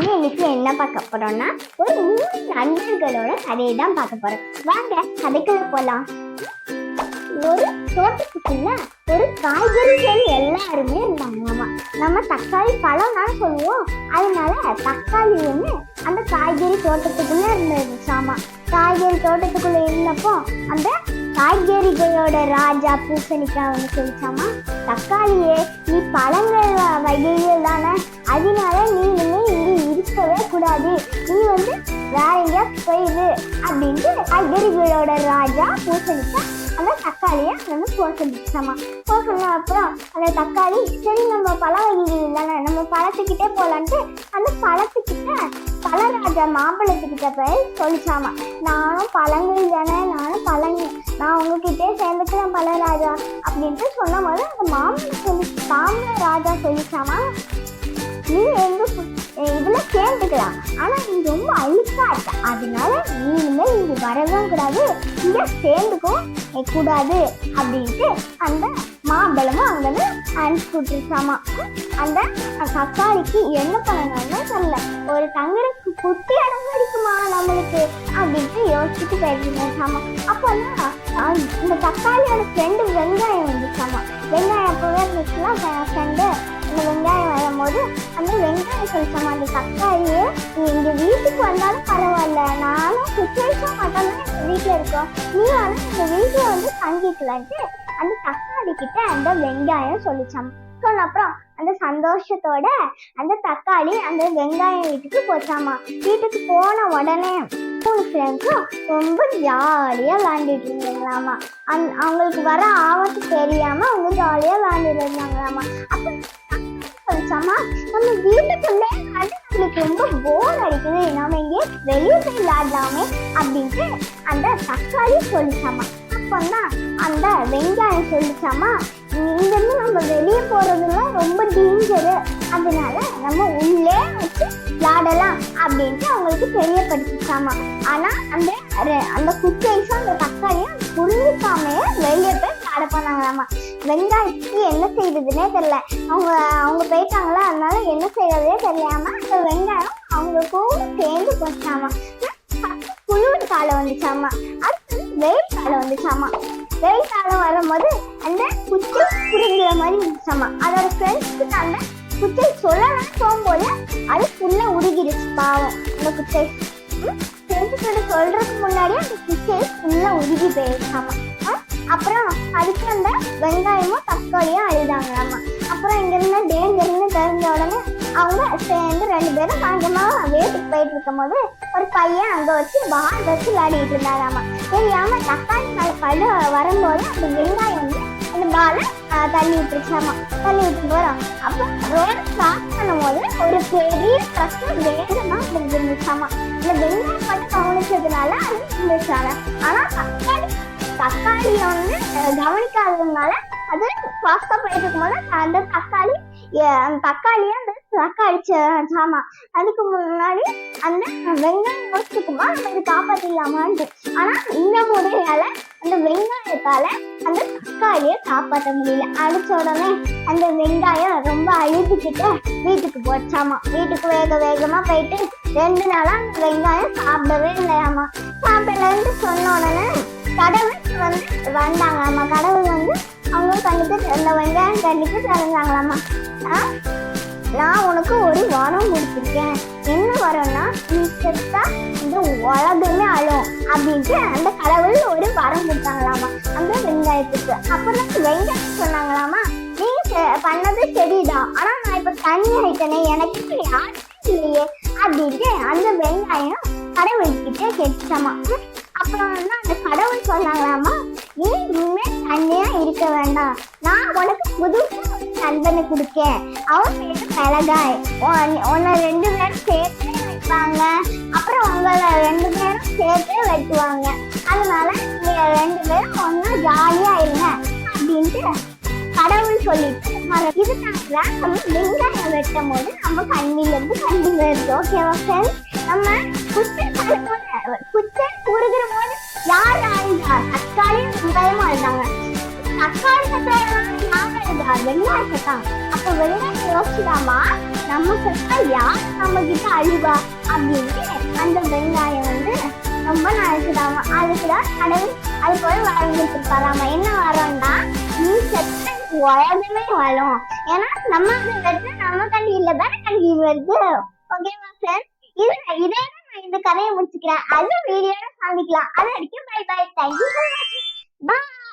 வாங்க இன்னைக்கு என்ன பார்க்க போறோம்னா ஒரு மூணு நண்பர்களோட கதையை தான் பார்க்க போறோம். வாங்க கதைக்குள்ள போலாம். ஒரு தோட்டத்துக்குள்ள ஒரு காய்கறிகள் எல்லாருமே இருந்தாங்களாமா? நம்ம தக்காளி பழம் தான் சொல்லுவோம். அதனால தக்காளி ஒன்று அந்த காய்கறி தோட்டத்துக்குள்ள இருந்துச்சாமா காய்கறி தோட்டத்துக்குள்ள இருந்தப்போ அந்த காய்கறிகளோட ராஜா பூசணிக்காய் வந்து சொல்லிச்சாமா தக்காளியே நீ பழங்கள் வ- வகைகள் தானே அதனால நீ இனிமே இங்கே இருக்கவே கூடாது. நீ வந்து வேற எங்கேயா போயிடு அப்படின்ட்டு காய்கறிகளோட ராஜா பூசணிக்காய் அந்த தக்காளியை வந்து போக சொல்லிச்சாமா அப்புறம் அந்த தக்காளி சரி நம்ம பழ வகைகள் தானே நம்ம பழத்துக்கிட்டே போகலான்ட்டு அந்த பழத்துக்கிட்ட பழராஜா மாம்பழத்துக்கிட்ட போய் சொல்லிச்சாமா நானும் பழங்கள் தானே நானும் பழங்கள் நான் உங்ககிட்டே சேர்ந்துக்கிறேன் பழராஜா அப்படின்ட்டு சொன்ன போது அந்த மாம்பழம் சொல்லி மாம்பழ ராஜா சொல்லிச்சாமா நீ இருக்கலாம். ஆனா நீ ரொம்ப அழுக்கா இருக்க. அதனால நீ இனிமேல் இங்க வரவும் கூடாது. இங்க சேர்ந்துக்கும் கூடாது அப்படின்ட்டு அந்த மாம்பழமும் அங்கிருந்து அனுப்பிச்சு விட்டுருச்சாமா. அந்த தக்காளிக்கு என்ன பண்ணணும்னு சொல்ல ஒரு தங்கருக்கு குட்டி இடம் கிடைக்குமா நம்மளுக்கு? அப்படின்ட்டு யோசிச்சுட்டு போயிருந்துச்சாமா. அப்போதான் அஹ், இந்த தக்காளியோட ஃப்ரெண்டு வெங்காயம் வந்துச்சாமா. வெங்காயம் அப்போவே இருந்துச்சுன்னா ஃப்ரெண்டு வெங்காயம் சொல்லிச்சாமா அந்த தக்காளியே நீ எங்க வீட்டுக்கு வந்தாலும் பரவாயில்ல. நானும் சுச்சுவேஷன் மட்டும் தான் எங்க வீட்டுல இருக்கோம். நீ ஆனா எங்க வீட்டுல வந்து தங்கிக்கலான்ட்டு அந்த தக்காளி கிட்ட அந்த வெங்காயம் சொல்லிச்சாமா. சொன்ன அப்புறம் அந்த சந்தோஷத்தோட அந்த தக்காளி அந்த வெங்காயம் வீட்டுக்கு போச்சாமா. வீட்டுக்கு போன உடனே மூணு ஃப்ரெண்ட்ஸும் ரொம்ப ஜாலியா விளாண்டுட்டு இருந்தாங்களாமா. அந் அவங்களுக்கு வர ஆபத்து தெரியாம அவங்க ஜாலியா விளாண்டுட்டு இருந்தாங்களாமா. அப்ப சொல்லிச்சாமா நம்ம வீட்டுக்குள்ளே அது நம்மளுக்கு ரொம்ப போர் அடிக்குது. நாம எங்கேயே வெளியே போய் விளையாடலாமே அப்படின்ட்டு அந்த தக்காளி சொல்லிச்சாமா. அப்போன்னா அந்த வெங்காயம் சொல்லிச்சாமா இங்கேருந்து நம்ம வெளியே போறதுலாம் ரொம்ப டேஞ்சரு அதனால நம்ம உள்ளே வச்சு விளையாடலாம் அப்படின்ட்டு அவங்களுக்கு தெரியப்படுத்திச்சாமா. ஆனா அந்த அந்த குச்சைஸும் அந்த தக்காளியும் புரிஞ்சுக்காமையே வெளியே போய் விளையாட போனாங்களாமா வெங்காயத்துக்கு என்ன செய்யறதுனே தெரியல. அவங்க அவங்க போயிட்டாங்களா? அதனால என்ன செய்யறதே தெரியாம அந்த வெங்காயம் அவங்க கூட சேர்ந்து போச்சாமா? குளிர் காலம் வந்துச்சாமா? அடுத்து வெயில் காலம் வந்துச்சாமா? வெயில் காலம் வரும்போது அந்த குச்சி புரிஞ்சுற மாதிரி இருந்துச்சாமா? அதோட ஃப்ரெண்ட்ஸ்க்கு அந்த குச்சை சொல்லலாம் போகும்போது அது புள்ள உருகிடுச்சு பாவம் அந்த குச்சை ஃப்ரெண்ட்ஸ் கிட்ட சொல்றதுக்கு முன்னாடியே அந்த குச்சை ஃபுல்லாக உருகி போயிருச்சாமா அப்புறம் அதுக்கு அந்த வெங்காயமும் தக்காளியும் அழுதாங்களாமா அப்புறம் இங்க இருந்து டேஞ்சர்னு தெரிஞ்ச உடனே அவங்க சேர்ந்து ரெண்டு பேரும் சாயந்தரமா வேட்டுக்கு போயிட்டு இருக்கும் போது ஒரு பையன் அங்க வச்சு பால் வச்சு விளையாடிட்டு இருந்தாராமா தெரியாம தக்காளி மேல படு வரும்போது அந்த வெங்காயம் வந்து அந்த பாலை தள்ளி விட்டுருச்சாமா தள்ளி விட்டு போறாங்க அப்போ ரோடு கிராஸ் பண்ணும்போது ஒரு பெரிய ட்ரக் வேகமா இருந்துச்சாமா இந்த வெங்காயம் மட்டும் கவனிச்சதுனால அது இருந்துச்சாங்க ஆனா தக்காளி தக்காளியை வந்து கவனிக்காததுனால அது ஃபாஸ்டா போயிட்டு இருக்கும்போது அந்த தக்காளி அஹ், அந்த தக்காளி அந்த ட்ரக் அதுக்கு முன்னாடி அந்த வெங்காயம் யோசிச்சுக்குமா நம்ம இது காப்பாத்திடலாமான்ட்டு ஆனா இந்த முறையால அந்த வெங்காயத்தால அந்த தக்காளியை காப்பாற்ற முடியல. அடிச்ச உடனே அந்த வெங்காயம் ரொம்ப அழுதுகிட்டு வீட்டுக்கு போச்சாமா வீட்டுக்கு வேக வேகமா போயிட்டு ரெண்டு நாளா அந்த வெங்காயம் சாப்பிடவே இல்லையாமா. சாப்பிடலன்னு சொன்ன உடனே வந்தாங்களாமா கடவுள் வந்து அவங்க கண்ணுக்கு அந்த வெங்காயம் கண்ணுக்கு திறந்தாங்களாமா ஆ? நான் உனக்கு ஒரு வரம் கொடுத்துருக்கேன். என்ன வரம்னா நீ செத்தா இந்த உலகமே அழும் அப்படின்ட்டு அந்த கடவுள் ஒரு வரம் கொடுத்தாங்களாமா அந்த வெங்காயத்துக்கு. அப்புறம் வெங்காயம் சொன்னாங்களாமா நீ பண்ணது சரிதான் ஆனா நான் இப்ப தண்ணி ஆயிட்டனே எனக்கு இப்ப யாருமே இல்லையே. அப்படின்ட்டு அந்த வெங்காயம் கடவுள்கிட்ட கேட்டுச்சாமா அப்புறம் வந்து அந்த கடவுள் சொன்னாங்களாமா நீ இனிமே தனியா இருக்க வேண்டாம். நான் உனக்கு புது நண்பனை கொடுக்கேன். அவன் பேரு மிளகாய். உன்னை ரெண்டு பேரும் சேர்த்து வைப்பாங்க. அப்புறம் உங்களை ரெண்டு பேரும் சேர்த்து வெட்டுவாங்க அதனால நீங்க ரெண்டு பேரும் ஒன்னா ஜாலியா இருங்க அப்படின்ட்டு கடவுள் சொல்லிட்டு மர- இதுக்காக நம்ம வெங்காயம் வெட்டும் போது நம்ம கண்ணில இருந்து கண்ணி வருது ஓகேவா ஃப்ரெண்ட்ஸ் நம்ம குச்சை குச்சை குறுகிற போது யார் ஆழ்ந்தா தக்காளியும் வெங்காயமும் அழுதாங்க தக்காளி சத்தம் யாருடா வெங்காய சத்தம் அப்ப வெங்காயம் யோசிச்சுதாமா நம்ம சத்தா யார்? நம்ம கிட்ட அழுவா? அப்படின்னு அந்த வெங்காயம் வந்து ரொம்ப நினைச்சுதாமா அதுக்குதான் கடவுள் அது போல வரம் கொடுத்துருப்பாராமா என்ன வரம்னா நீ செத்த உலகமே வாழும் ஏன்னா நம்ம அதை வெட்ட நம்ம கண்ணியில தானே கண்ணீர் வருது. ஓகேவா சார் இது இதே நான் இந்த கதையை முடிச்சுக்கிறேன். அது வீடியோட சந்திக்கலாம் அது வரைக்கும் பை பை தேங்க்யூ பாய்